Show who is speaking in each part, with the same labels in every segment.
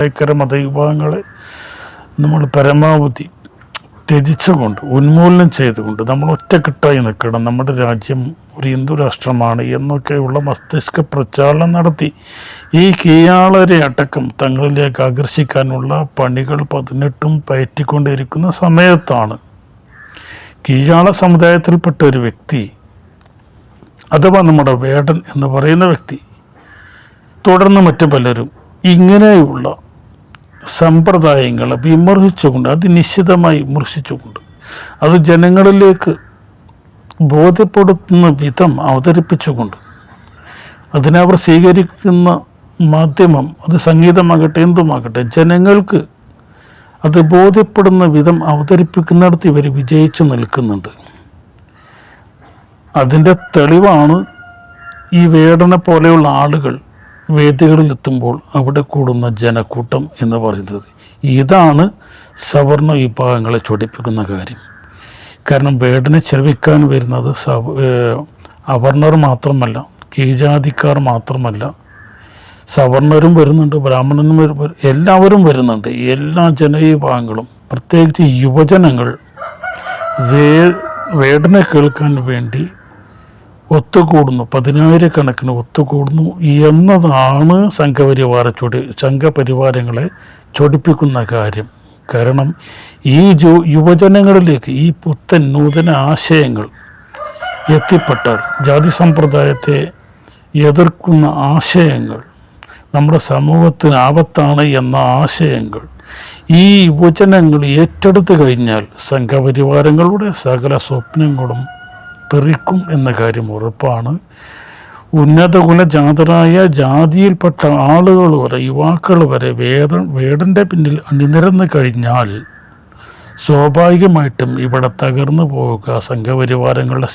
Speaker 1: ഇക്കര മതവിഭാഗങ്ങളെ നമ്മൾ പരമാവധി ത്യജിച്ചുകൊണ്ട് ഉന്മൂലനം ചെയ്തുകൊണ്ട് നമ്മൾ ഒറ്റക്കെട്ടായി നിൽക്കണം. നമ്മുടെ രാജ്യം ഒരു ഹിന്ദു രാഷ്ട്രമാണ് എന്നൊക്കെയുള്ള മസ്തിഷ്ക പ്രചാരണം നടത്തി ഈ കീയാളരെ അടക്കം തങ്ങളിലേക്ക് ആകർഷിക്കാനുള്ള പണികൾ പതിനെട്ടും പയറ്റിക്കൊണ്ടിരിക്കുന്ന സമയത്താണ് കീഴാള സമുദായത്തിൽപ്പെട്ട ഒരു വ്യക്തി അഥവാ നമ്മുടെ വേടൻ എന്ന് പറയുന്ന വ്യക്തി തുടർന്ന് മറ്റു പലരും ഇങ്ങനെയുള്ള സമ്പ്രദായങ്ങളെ വിമർശിച്ചുകൊണ്ട് അത് നിശ്ചിതമായി വിമർശിച്ചുകൊണ്ട് അത് ജനങ്ങളിലേക്ക് ബോധ്യപ്പെടുത്തുന്ന വിധം അവതരിപ്പിച്ചുകൊണ്ട് അതിനെ അവർ സ്വീകരിക്കുന്ന മാധ്യമം അത് സംഗീതമാകട്ടെ എന്തുമാകട്ടെ ജനങ്ങൾക്ക് അത് ബോധ്യപ്പെടുന്ന വിധം അവതരിപ്പിക്കുന്നിടത്ത് ഇവർ വിജയിച്ചു നിൽക്കുന്നുണ്ട്. അതിന്റെ തെളിവാണ് ഈ വേടനെ പോലെയുള്ള ആളുകൾ വേദികളിൽ എത്തുമ്പോൾ അവിടെ കൂടുന്ന ജനക്കൂട്ടം എന്ന് പറയുന്നത് ഇതാണ് സവർണ വിഭാഗങ്ങളെ ചൊടിപ്പിക്കുന്ന കാര്യം. കാരണം വേടനെ ചെലവിക്കാൻ വരുന്നത് സവ അവർണർ മാത്രമല്ല കീഴാതിക്കാർ മാത്രമല്ല. സവർണരും വരുന്നുണ്ട് ബ്രാഹ്മണനും വരും വരും- എല്ലാവരും വരുന്നുണ്ട്. എല്ലാ ജനവിഭാഗങ്ങളും പ്രത്യേകിച്ച് യുവജനങ്ങൾ വേ വേടനെ കേൾക്കാൻ വേണ്ടി ഒത്തുകൂടുന്നു. പതിനായിരക്കണക്കിന് ഒത്തുകൂടുന്നു എന്നതാണ് സംഘപരിവാര ചൊടി സംഘപരിവാരങ്ങളെ ചൊടിപ്പിക്കുന്ന കാര്യം. കാരണം ഈ യുവജനങ്ങളിലേക്ക് ഈ പുത്തൻ നൂതന ആശയങ്ങൾ എത്തിപ്പെട്ടാൽ ജാതി സമ്പ്രദായത്തെ എതിർക്കുന്ന ആശയങ്ങൾ നമ്മുടെ സമൂഹത്തിന് ആപത്താണ് എന്ന ആശയങ്ങൾ ഈ യുവജനങ്ങൾ ഏറ്റെടുത്തു കഴിഞ്ഞാൽ സംഘപരിവാരങ്ങളുടെ സകല സ്വപ്നങ്ങളും തെറിക്കും എന്ന കാര്യം ഉറപ്പാണ്. ഉന്നത കുലജാതരായ ജാതിയിൽപ്പെട്ട ആളുകൾ വരെ യുവാക്കൾ വരെ വേദ വേടന്റെ പിന്നിൽ അണിനിരന്ന് കഴിഞ്ഞാൽ സ്വാഭാവികമായിട്ടും ഇവിടെ തകർന്നു പോവുക സംഘപരിവാരങ്ങളുടെ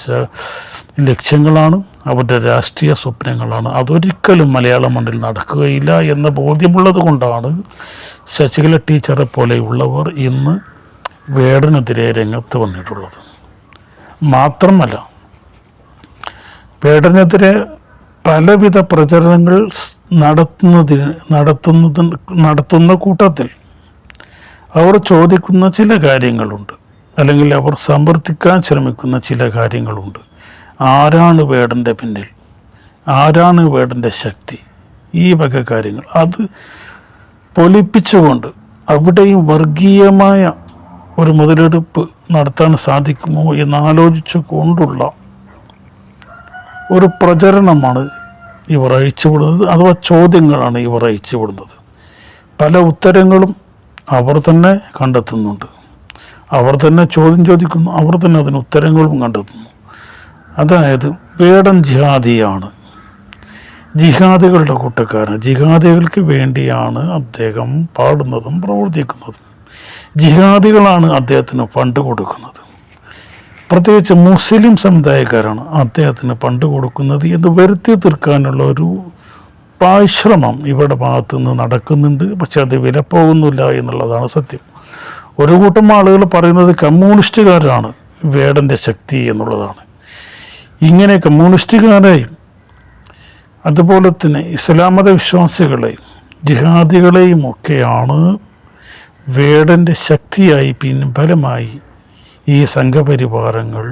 Speaker 1: ലക്ഷ്യങ്ങളാണ് അവരുടെ രാഷ്ട്രീയ സ്വപ്നങ്ങളാണ്. അതൊരിക്കലും മലയാള മണ്ണിൽ നടക്കുകയില്ല എന്ന ബോധ്യമുള്ളത് കൊണ്ടാണ് ശശികല ടീച്ചറെ പോലെയുള്ളവർ ഇന്ന് വേടനെതിരെ രംഗത്ത് വന്നിട്ടുള്ളത്. മാത്രമല്ല വേടനെതിരെ പലവിധ പ്രചരണങ്ങൾ നടത്തുന്നതിന് നടത്തുന്നതിന് നടത്തുന്ന കൂട്ടത്തിൽ അവർ ചോദിക്കുന്ന ചില കാര്യങ്ങളുണ്ട്. അല്ലെങ്കിൽ അവർ സമർത്ഥിക്കാൻ ശ്രമിക്കുന്ന ചില കാര്യങ്ങളുണ്ട്. ആരാണ് വേടന്റെ പിന്നിൽ? ആരാണ് വേടന്റെ ശക്തി? ഈ വക കാര്യങ്ങൾ. അത് പൊലിപ്പിച്ചുകൊണ്ട് അവിടെയും വർഗീയമായ ഒരു മുതലെടുപ്പ് നടത്താൻ സാധിക്കുമോ എന്നാലോചിച്ചു കൊണ്ടുള്ള ഒരു പ്രചരണമാണ് ഇവർ അഴിച്ചുവിടുന്നത് അഥവാ ചോദ്യങ്ങളാണ് ഇവർ അഴിച്ചുവിടുന്നത് പല ഉത്തരങ്ങളും അവർ തന്നെ കണ്ടെത്തുന്നുണ്ട്. അവർ തന്നെ ചോദ്യം ചോദിക്കുന്നു അവർ തന്നെ അതിന് ഉത്തരങ്ങളും കണ്ടെത്തുന്നു. അതായത് വേടൻ ജിഹാദിയാണ്. ജിഹാദികളുടെ കൂട്ടക്കാരൻ ജിഹാദികൾക്ക് വേണ്ടിയാണ് അദ്ദേഹം പാടുന്നതും പ്രവർത്തിക്കുന്നതും. ജിഹാദികളാണ് അദ്ദേഹത്തിന് ഫണ്ട് കൊടുക്കുന്നത്. പ്രത്യേകിച്ച് മുസ്ലിം സമുദായക്കാരാണ് അദ്ദേഹത്തിന് പണ്ട് കൊടുക്കുന്നത് എന്ന് വരുത്തി തീർക്കാനുള്ള ഒരു പാശ്രമം ഇവരുടെ ഭാഗത്തു നിന്ന് നടക്കുന്നുണ്ട്. പക്ഷെ അത് വിലപ്പോകുന്നില്ല എന്നുള്ളതാണ് സത്യം. ഒരു കൂട്ടം ആളുകൾ പറയുന്നത് കമ്മ്യൂണിസ്റ്റുകാരാണ് വേടന്റെ ശക്തി എന്നുള്ളതാണ്. ഇങ്ങനെ കമ്മ്യൂണിസ്റ്റുകാരെയും അതുപോലെ തന്നെ ഇസ്ലാം മത വിശ്വാസികളെയും ജിഹാദികളെയും ഒക്കെയാണ് വേടന്റെ ശക്തിയായി പിൻബലമായി ഈ സംഘപരിവാരങ്ങൾ